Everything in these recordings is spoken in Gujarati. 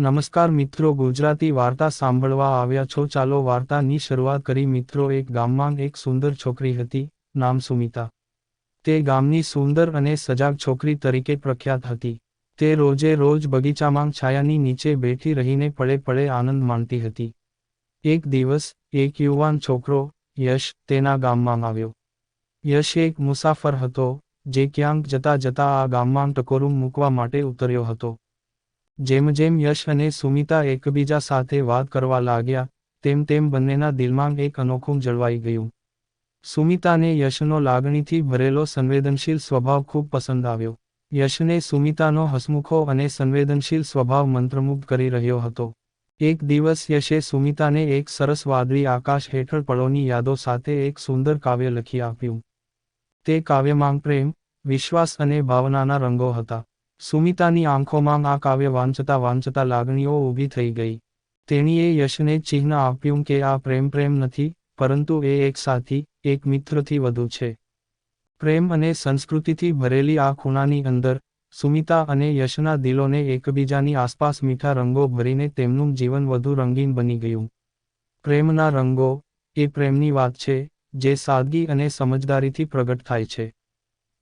નમસ્કાર મિત્રો, ગુજરાતી વાર્તા સાંભળવા આવ્યા છો. ચાલો વાર્તાની શરૂઆત કરી. મિત્રો, એક ગામમાં એક સુંદર છોકરી હતી, નામ સુમિતા. તે ગામની સુંદર અને સજાગ છોકરી તરીકે પ્રખ્યાત હતી. તે રોજે રોજ બગીચામાં છાયાની નીચે બેઠી રહીને પળે પળે આનંદ માણતી હતી. એક દિવસ, એક યુવાન છોકરો, યશ, તેના ગામમાં આવ્યો. યશ એક મુસાફર હતો, જે ક્યાંક જતા જતા આ ગામમાં ટકોરું મૂકવા માટે ઉતર્યો હતો. જેમ જેમ યશ અને સુમિતા એકબીજા સાથે વાત કરવા લાગ્યા, તેમ તેમ બંનેના દિલમાં એક અનોખું જળવાઈ ગયું. સુમિતાને યશનો લાગણીથી ભરેલો સંવેદનશીલ સ્વભાવ ખૂબ પસંદ આવ્યો. યશને સુમિતાનો હસમુખો અને સંવેદનશીલ સ્વભાવ મંત્રમુગ્ધ કરી રહ્યો હતો. એક દિવસ યશે સુમિતાને એક સરસ વાદળી આકાશ હેઠળ પળોની યાદો સાથે એક સુંદર કાવ્ય લખી આપ્યું. તે કાવ્યમાં પ્રેમ, વિશ્વાસ અને ભાવનાના રંગો હતા. સુમિતાની આંખોમાં આ કાવ્ય વાંચતા વાંચતા લાગણીઓ ઊભી થઈ ગઈ. તેણીએ યશને ચિહ્ન આપ્યું કે આ પ્રેમ પ્રેમ નથી, પરંતુ એ એક સાથી, એક મિત્રથી વધુ છે. પ્રેમ અને સંસ્કૃતિથી ભરેલી આ ખૂણાની અંદર, સુમિતા અને યશના દિલોને એકબીજાની આસપાસ મીઠા રંગો ભરીને તેમનું જીવન વધુ રંગીન બની ગયું. પ્રેમના રંગો, એ પ્રેમની વાત છે, જે સાદગી અને સમજદારીથી પ્રગટ થાય છે.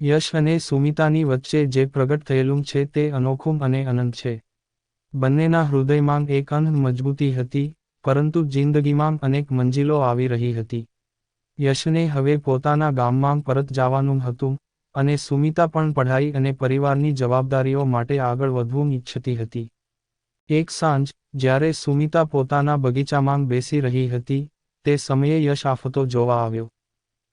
યશ અને સુમિતાની વચ્ચે જે પ્રગટ થયેલું છે તે અનોખું અને અનંત છે. બંનેના હૃદયમાં એક અંધ મજબૂતી હતી, પરંતુ જિંદગીમાં અનેક મંજિલો આવી રહી હતી. યશને હવે પોતાના ગામમાં પરત જવાનું હતું અને સુમિતા પણ પઢાઈ અને પરિવારની જવાબદારીઓ માટે આગળ વધવું ઈચ્છતી હતી. એક સાંજ, જ્યારે સુમિતા પોતાના બગીચામાં બેસી રહી હતી, તે સમયે યશ આફતો જોવા આવ્યો.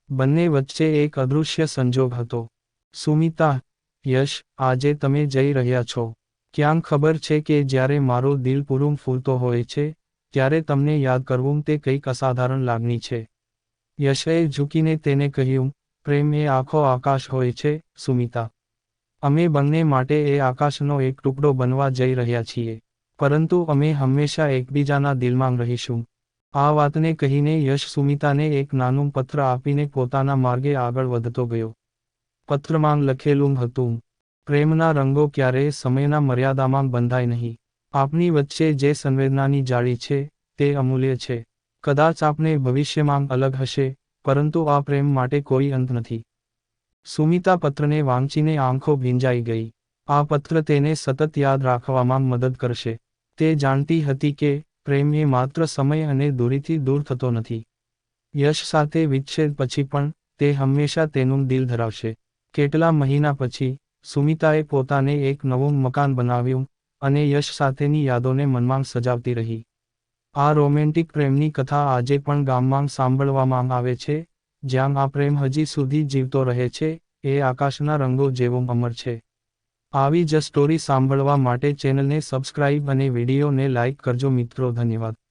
બંને વચ્ચે એક અદૃશ્ય સંજોગ હતો. સુમિતા, યશ, આજે તમે જઈ રહ્યા છો. ક્યાં ખબર છે કે જ્યારે મારો દિલ પૂરું ફૂલતો હોય છે, ત્યારે તમને યાદ કરવું તે કંઈક અસાધારણ લાગણી છે. યશે ઝૂકીને તેને કહ્યું, પ્રેમ એ આખો આકાશ હોય છે, સુમિતા. અમે બંને માટે એ આકાશનો એક ટુકડો બનવા જઈ રહ્યા છીએ. પરંતુ અમે હંમેશા એકબીજાના દિલમાં રહીશું. આ વાતને કહીને યશ સુમિતાને એક નાનું પત્ર આપીને પોતાના માર્ગે આગળ વધતો ગયો. પત્રમાં લખેલું હતું, પ્રેમના રંગો ક્યારેય સમયના મર્યાદામાં બંધાય નહીં. આપની વચ્ચે જે સંવેદનાની જાળી છે, તે અમૂલ્ય છે. કદાચ આપને ભવિષ્યમાં અલગ હશે, પરંતુ આ પ્રેમ માટે કોઈ અંત નથી. સુમિતા પત્રને વાંચીને આંખો ભીંજાઈ ગઈ. આ પત્ર તેને સતત યાદ રાખવામાં મદદ કરશે. તે જાણતી હતી કે પ્રેમ એ માત્ર સમય અને દૂરીથી દૂર થતો નથી. યશ સાથે વિચ્છેદ પછી પણ તે હંમેશા તેનું દિલ ધરાવશે. કેટલા મહિના પછી સુમિતાએ પોતાને એક નવું મકાન બનાવ્યું અને યશ સાથેની યાદોને મનમાં સજાવતી રહી. આ રોમેન્ટિક પ્રેમની કથા આજે પણ ગામમાં સાંભળવામાં આવે છે, જ્યાં આ પ્રેમ હજી સુધી જીવતો રહે છે, એ આકાશના રંગો જેવો અમર છે. આવી જ સ્ટોરી સાંભળવા માટે ચેનલને સબસ્ક્રાઇબ અને વિડીયોને લાઇક કરજો મિત્રો, ધન્યવાદ.